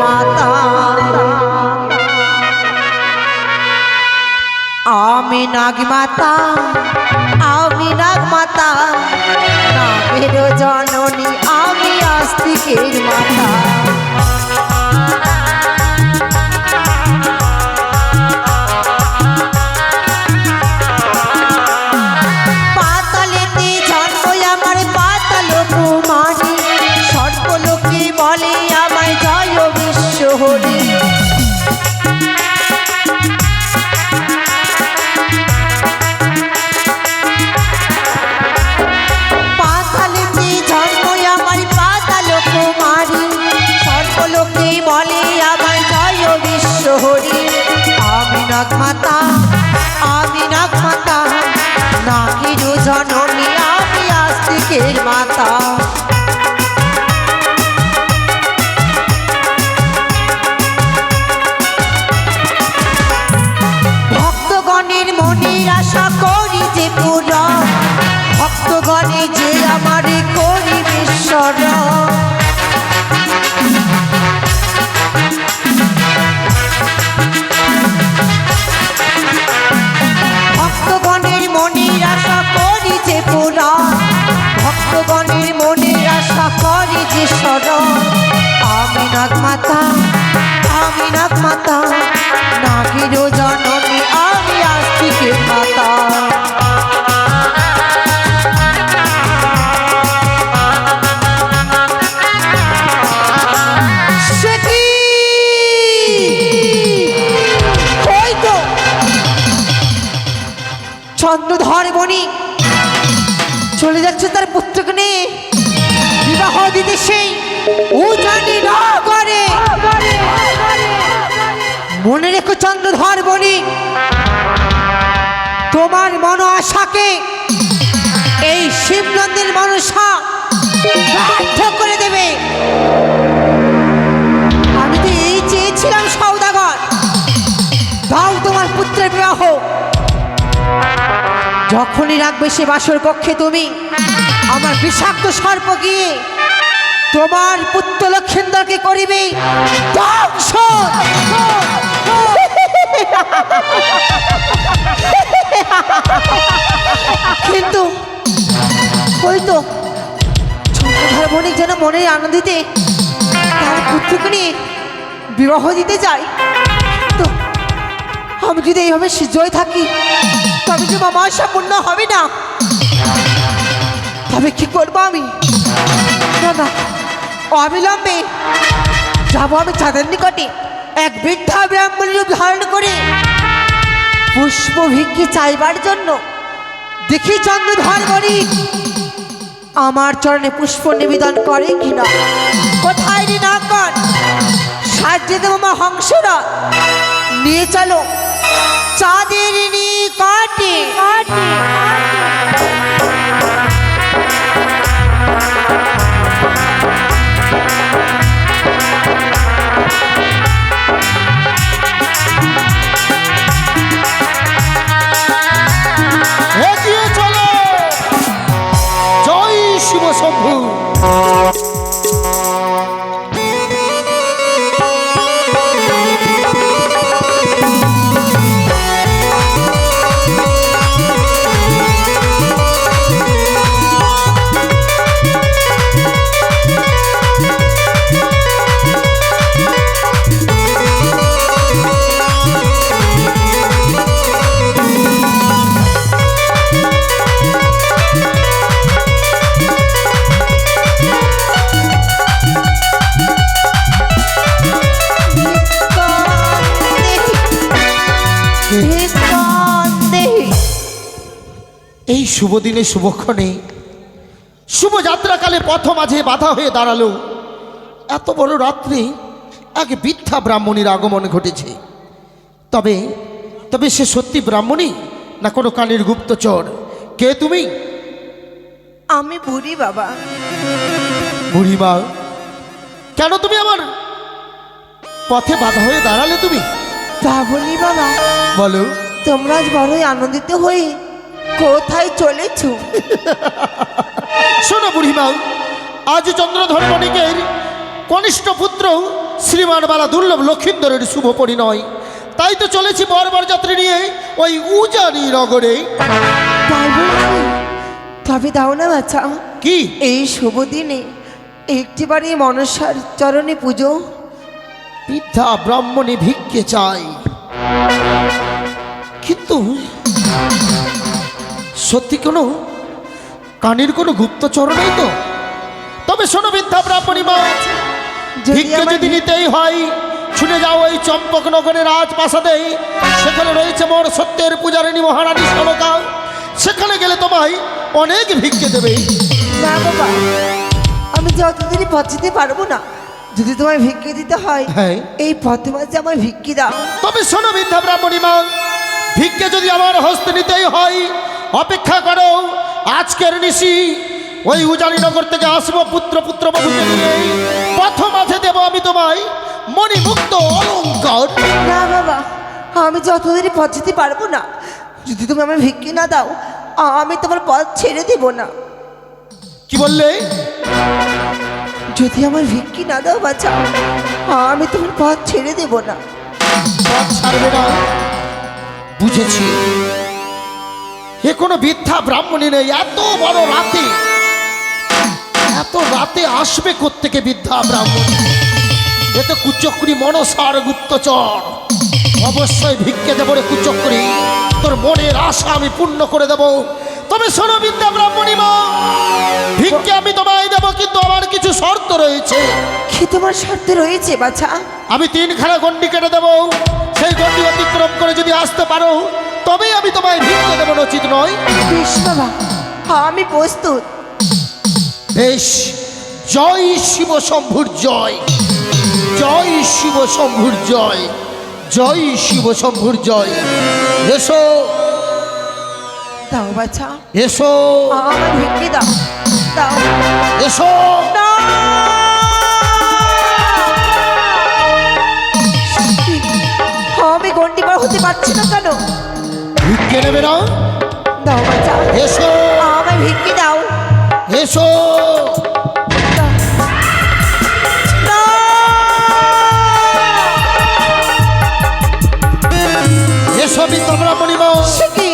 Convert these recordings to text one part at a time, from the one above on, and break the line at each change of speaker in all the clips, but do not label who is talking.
মাতা। আমি নাগ মাতা আমি নাগ মাতা নাগের জননী আমি আস্তিকের মাতা। আমি নাগ মাতা আমি নাগমাতা নাকি জননী আমি আস্তিকের মাতা ভক্তগণের ভক্তগণের মনের আশা করি যে স্মরণ। আমি নাগ মাতা আমি নাগ মাতা নাগির জননী রেখো চন্দ্রধর বণিক তোমার মন আশাকে এই শিবনন্দের মনসা ব্যর্থ করে দেবে। আমি তো এই চেয়েছিলাম সৌদাগর দাও তোমার পুত্রের বিবাহ। যখনই রাখবে সে বাসর কক্ষে তুমি, আমার বিষাক্ত সর্প গিয়ে তোমার পুত্র লক্ষেন্দ্রকে করিবে। ধ্বংস। কিন্তু ওই তো যেন মনের আনন্দিতে তার পুত্রকে নিয়ে বিবাহ দিতে চাই তো আমি যদি এইভাবে জয় থাকি, তবে যে মামা আশা হবে না। তবে কি করব আমি? না না, অবিলম্বে যাব আমি চাঁদের নিকটে। এক বৃদ্ধা ব্রাহ্মণ রূপ ধারণ করে পুষ্প ভিক্ষি চাইবার জন্য। দেখি চন্দ্রধর করি আমার চরণে পুষ্প নিবেদন করে কিনা কোথায় রে না কর সাহায্যে দেব মা হংসরা নিয়ে চলো। চাঁদের নিকটে
Oh, শুভ দিনে শুভক্ষণে। শুভযাত্রাকালে পথ মাঝে বাধা হয়ে দাঁড়াল। এত বড় রাত্রে এক বৃদ্ধা ব্রাহ্মণীর আগমন ঘটেছে। তবে তবে সে সত্যি ব্রাহ্মণী না কোনো কানের গুপ্তচর? কে তুমি?
আমি বুড়ি বাবা।
বুড়িমা কেন তুমি আমার পথে বাধা হয়ে দাঁড়ালে তুমি?
তা বলি বাবা।
বলো।
তোমরা আজ বড়ই আনন্দিত হয়ে কোথায় চলেছ?
শোনো বুড়িমা আজ চন্দ্রধর বণিকের কনিষ্ঠ পুত্র শ্রীমান বালা দুর্লভ লক্ষিন্দরের শুভ পরিণয়। তাই তো চলেছি বরবার যাত্রী নিয়ে ওই উজানি নগরে।
তবে দাও না বাচ্চা
কি?
এই শুভ দিনে একটিবারই মনসার চরণে পুজো।
বৃদ্ধা ব্রাহ্মণী ভিক্ষে চাই কিন্তু সত্যি কোনো কানের কোনো গুপ্তচর নেই তো? তবে শোনো বৃদ্ধা ব্রাহ্মণী মা ভিক্ষে যদি নিতেই হয় ছুটে যাও ওই চম্পকনগরের রাজপ্রাসাদে। সেখানে রয়েছে মোর সত্যের পূজারিণী মহারানী সনকা। সেখানে গেলে তোমায় অনেক ভিক্ষে দেবে।
না বাবা আমি যে অতদিনই পথ যেতে পারব না যদি তোমায় ভিক্ষে দিতে হয়
হ্যাঁ।
এই পথে মাঝে আমার ভিক্ষি দাও।
তবে শোনো বিদ্যা ব্রাহ্মণী মা ভিক্ষে যদি আমার হস্তে নিতেই হয় অপেক্ষা করো আজকের নিশি। ওই উজানিনগর থেকে আসব পুত্র পুত্র বধূকে নিয়ে। পথ মাঝে দেবো আমি তোমায় মণিমুক্ত অলঙ্কার।
না বাবা আমি যে অতদিনই পথ যেতে পারব না যদি তুমি আমার ভিক্ষি না দাও আমি তোমার পথ ছেড়ে দেব না।
কি বললে?
যদি আমার ভিক্ষি না দাও বাচ্চা আমি তোমার পথ ছেড়ে দেব না।
পথ ছাড়বে না। বুঝেছি। এ কোনো বৃদ্ধা ব্রাহ্মণী নেই এত বড় রাতে এত রাতে আসবে কোত্থেকে বৃদ্ধা ব্রাহ্মণী? এ তো কুচক্রি মনসার গুপ্তচর। অবশ্যই ভিক্ষে দেবো রে কুচক্রি তোর মনের আশা আমি পূর্ণ করে দেব। তবে শোনো বিদ্যা ব্রাহ্মণী মা ভিক্ষে আমি তোমায় দেবো কিন্তু আমার কিছু শর্ত রয়েছে।
কি তোমার স্বার্থে রয়েছে বাছা?
আমি তিনখানা গন্ডি কেটে দেবো। সেই গন্ডি অতিক্রম করে যদি আসতে পারো তবেই আমি তোমায় ভিক্ষে দেবো উচিত নয়।
বেশ বাবা আমি প্রস্তুত।
বেশ জয় শিব শম্ভুর জয়। জয় শিব শম্ভুর জয়। জয় শিব শম্ভুর জয়। এসো।
দাও বাছা।
এসো।
আমার ভিক্ষি দাও। দাও।
এসো।
না! আমি গন্ডি পার হতে পারছি না কেন?
ভিক্ষে নেবে না
দাও বাচ্চা।
এসো।
আমার ভিক্ষি দাও।
এসো! এসো
কি?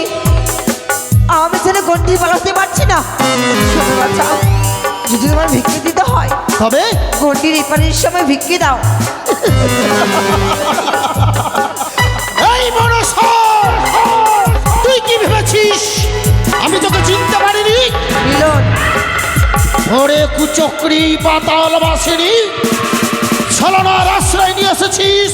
আমি ছেলে গন্ডি পারছি না। শোনো বাচ্চা যদি তোমার ভিক্ষি দিতে হয়
তবে?
গন্ডির এপারের সময় ভিক্ষি দাও।
ওরে কুচক্রি পাতাল বাসিনী ছলনার আশ্রয় নিয়ে এসেছিস।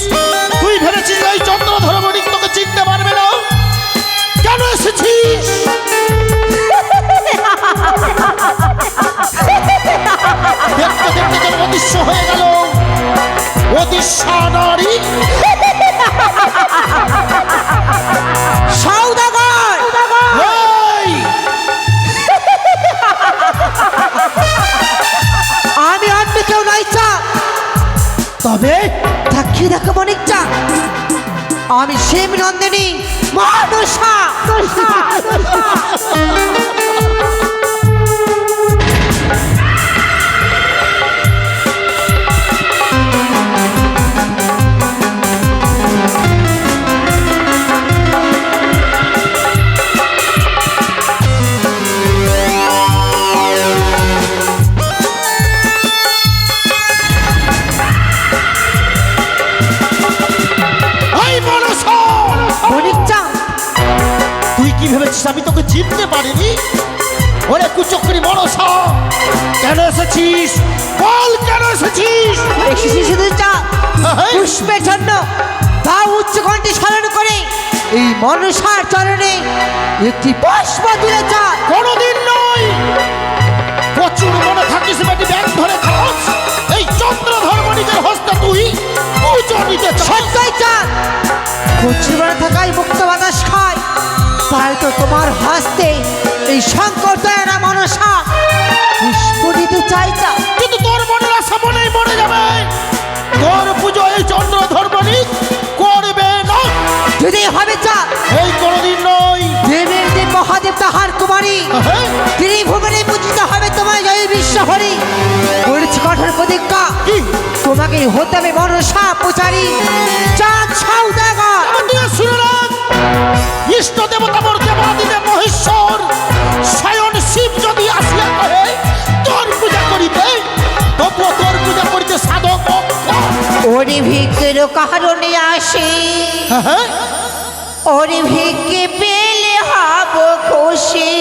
টিপাস দিলে যা
কোনোদিন নয়। প্রচুর মনে থাকিস বেটি ব্যাগ ধরে খাস এই চন্দ্র ধর্ম নিজের হস্তে তুই পুজো নিতে
সত্যই চান কচুরমনে থাকায় মুক্ত বাতাস খায়। তাই তো তোমার হাসতে এই শঙ্কর দয়ারা মনসা পুষ্প চাই চা।
কিন্তু তোর মনের আশা মনেই মরে যাবে। তোর পুজো এই চন্দ্র ধর্ম ধর্মনি করবে না।
যদি হবে এই ভুবনে পূজিত হবে তোমায় জয় বিশ্ব হরি।
কঠোর প্রতিজ্ঞা। তোমাকে হতে হবে বড় সাপ প্রচারি চাঁদ সাউদাগর ইষ্ট দেবতা মর্যাদা দিলে মহেশ্বর। সায়ন শিব যদি আসিয়া কহে তোর পূজা করিতে তবুও তোর পূজা করিতে সাধক
ওরে ভিক্ষের কারণে আসি।
হ্যাঁ, হ্যাঁ।
ওরে ভিক্ষে পেলে হব খুশি।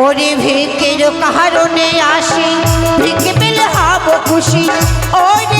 ওরে ভিকের কারণে আসি ভিকে পেলে হাব খুশি ওরে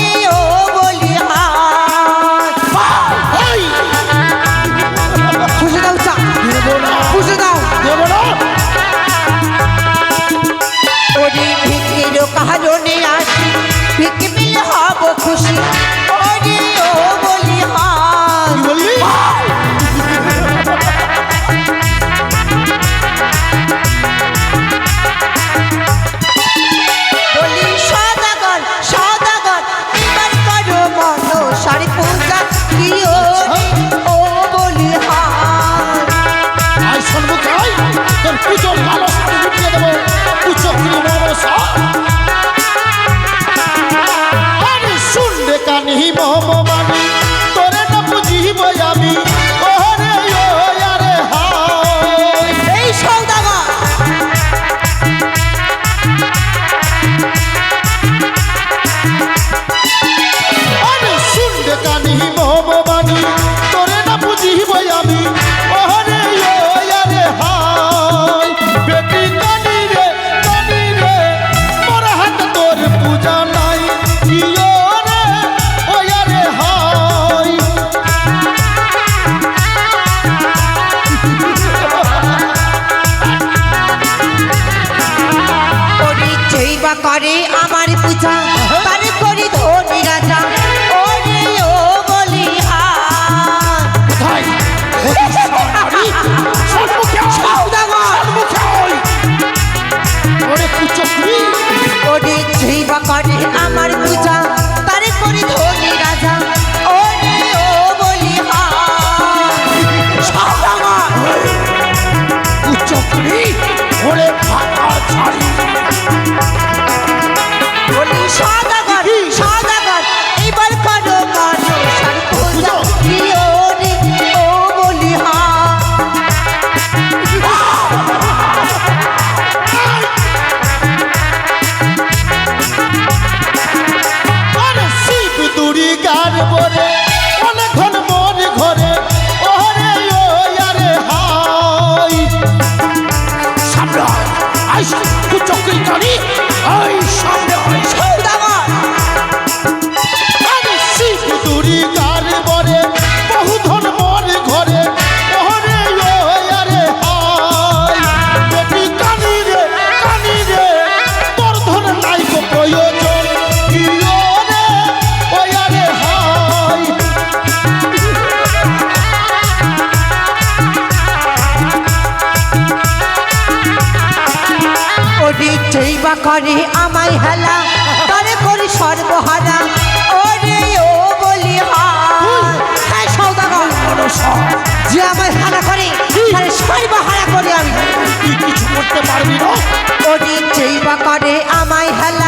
সেবা করে আমার পূজা করে আমায় হেলা, তারে করি সর্বহারা। ওরে ও বলি হ্যাঁ সৌদাগর যে আমায় হেলা করে তাহলে সর্বহারা করে আমি।
তুই কিছু করতে পারবি না।
ওরে চেইবা করে আমায় হেলা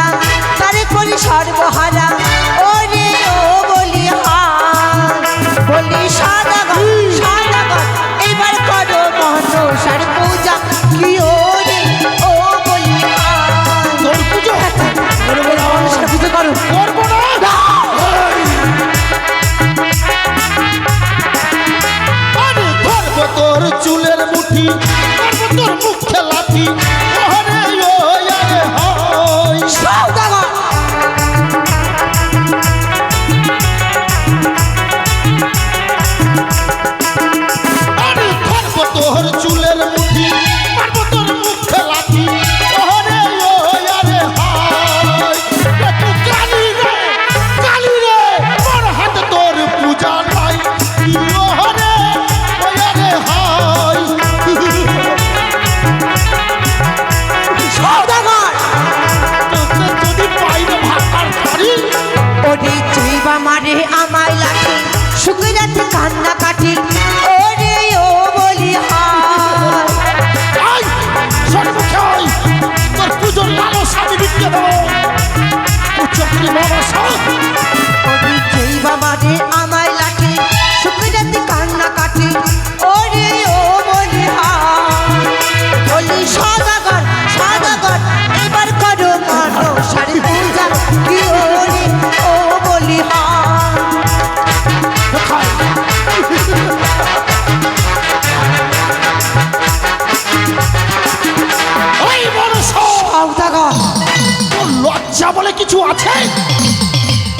আছে?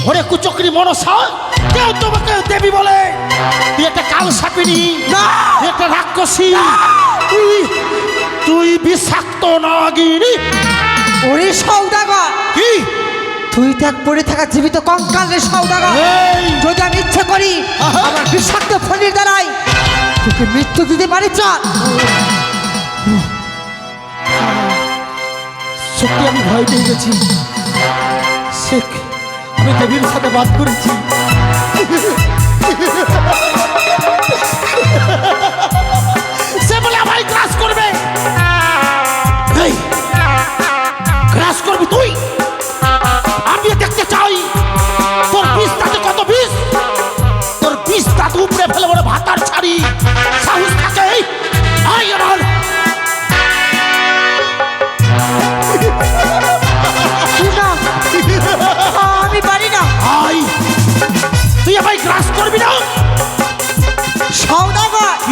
ওরে কুচকরি মনসা কেউ তোমাকে দেবী বলে। তুই একটা কাল সাপিনি
না!
একটা রাক্ষসী। তুই তুই বিষাক্ত নাগিনী।
ওরে সৌদাগর
কি?
তুই থাক পড়ে থাকা জীবিত কঙ্কালের সৌদাগর! যদি আমি ইচ্ছে করি! আমার বিষাক্ত ফণির দ্বারাই তোকে মৃত্যু দিতে পারি চল।
সত্যি আমি ভয় পেয়ে গেছি। শেখ আমি দেবীর সাথে বাদ করেছি। সে বলে আমায় ক্রাশ করবে। ক্রাশ করবি তুই? আমি দেখতে চাই। তোর বিষ তাতে কত বিষ? তোর বিষ তাতে উপরে ফেলে বলে ভাতার ছাড়ি।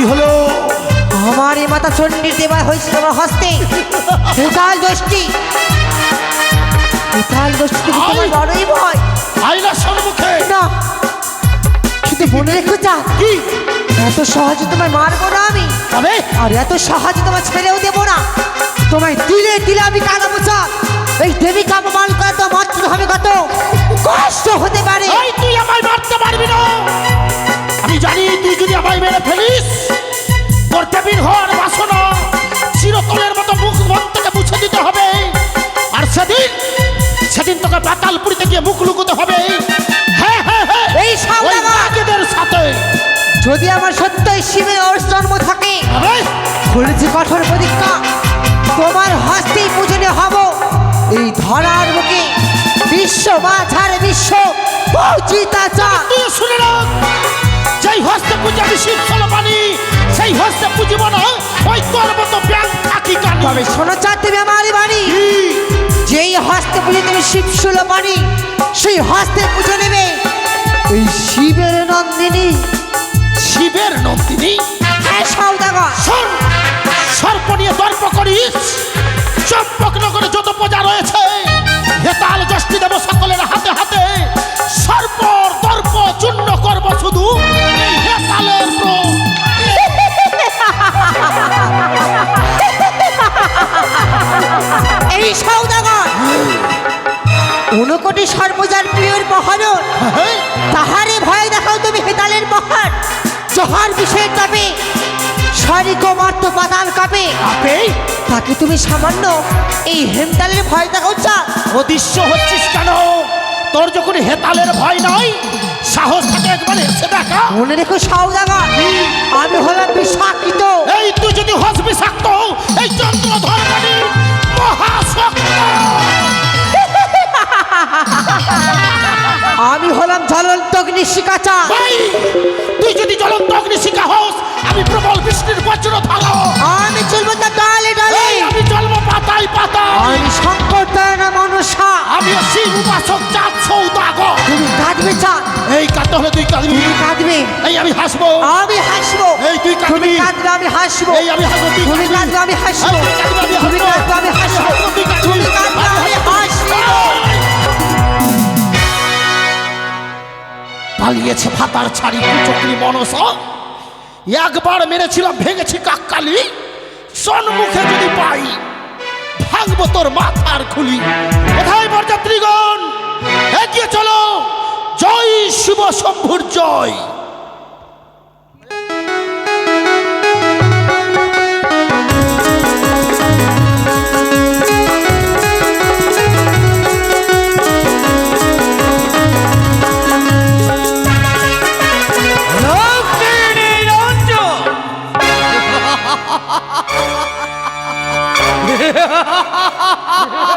কি হলো?
আমার এই মাতা চণ্ডীর দেবা হয়েছে আমার হস্তে। হেতাল দোষটি। হেতাল দোষটি তোমার বড়ই ভয়
আইনা সম্মুখে।
না। কিন্তু মনে রেখো যা
কি?
এত সহজে তোমায় মারবো না আমি।
তবে?
আর এত সহজে তোমার ছেড়েও দেবো না। তোমায় দিলে দিলে আমি কাঁদাবো চাল এই দেবী কামমান কত মাত্র হবে কত। কষ্ট হতে পারে।
তুই আমায় মারতে পারবি না। আমি জানি তুই যদি আমায় মেরে ফেলিস তোর টেবিল হওয়ার বাসনা চিরতলের মতো মুখ মন থেকে মুছে দিতে হবে। আর সেদিন সেদিন তোকে পাতালপুরিতে গিয়ে মুখ লুকোতে হবে। হ্যাঁ হ্যাঁ হ্যাঁ
এই
নাগেদের সাথে।
যদি আমার সত্যই শিবের জন্ম থাকে করেছি কঠোর প্রতিজ্ঞা। তোমার হস্তেই পূজনে হব এই ধরার মুখে। বিশ্ব মাঝারে বিশ্ব পৌঁছিতা চা।
তুই শুনে রাখ যেই হস্তে পূজাবি শিব পানি সেই হস্তে পুজিব না ওই তোর মতো ব্যাং কানি।
তবে শোনো চা তুমি আমার বাড়ি যেই হস্তে পুজো তুমি শিব পানি সেই হস্তে পুজো নেবে এই শিবের নন্দিনী।
শিবের নন্দিনী?
হ্যাঁ সৌদাগর
শোন সর্প নিয়ে দর্প করিস। চম্পকনগরে যত প্রজা
জহার বিষয়ের তবে শরিক মার্ত পাতাল কাপে? তাকে তুমি সামান্য এই হেমতালের ভয় দেখো চা
অদৃশ্য হচ্ছিস কেন? তোর যখন হেতালের ভয় নাই সাহস থাকে একবার এসে দেখা।
মনে রেখো সৌদাগর আমি হলাম বিষাকিত।
এই
কাঁদবি?
কাঁদবে? এই আমি হাসবো।
আমি হাসবো।
এই তুই কাঁদবি।
কাঁদবে আমি হাসবো।
এই আমি হাসবো
তুমি
কাঁদবি।
আমি হাসবো। তুমি কাঁদবে আমি হাসবো। তুমি কাঁদবে আমি হাসবো।
পালিয়েছে ভাতার ছাড়ি চকরি মনস। একবার মেরেছিলাম ভেঙেছি কাককালি। সন্মুখে যদি পাই ভাঙবো তোর মাথার খুলি। কোথায় বরযাত্রীগণ? এগিয়ে চলো। জয় শিব শম্ভুর জয়। ha ha ha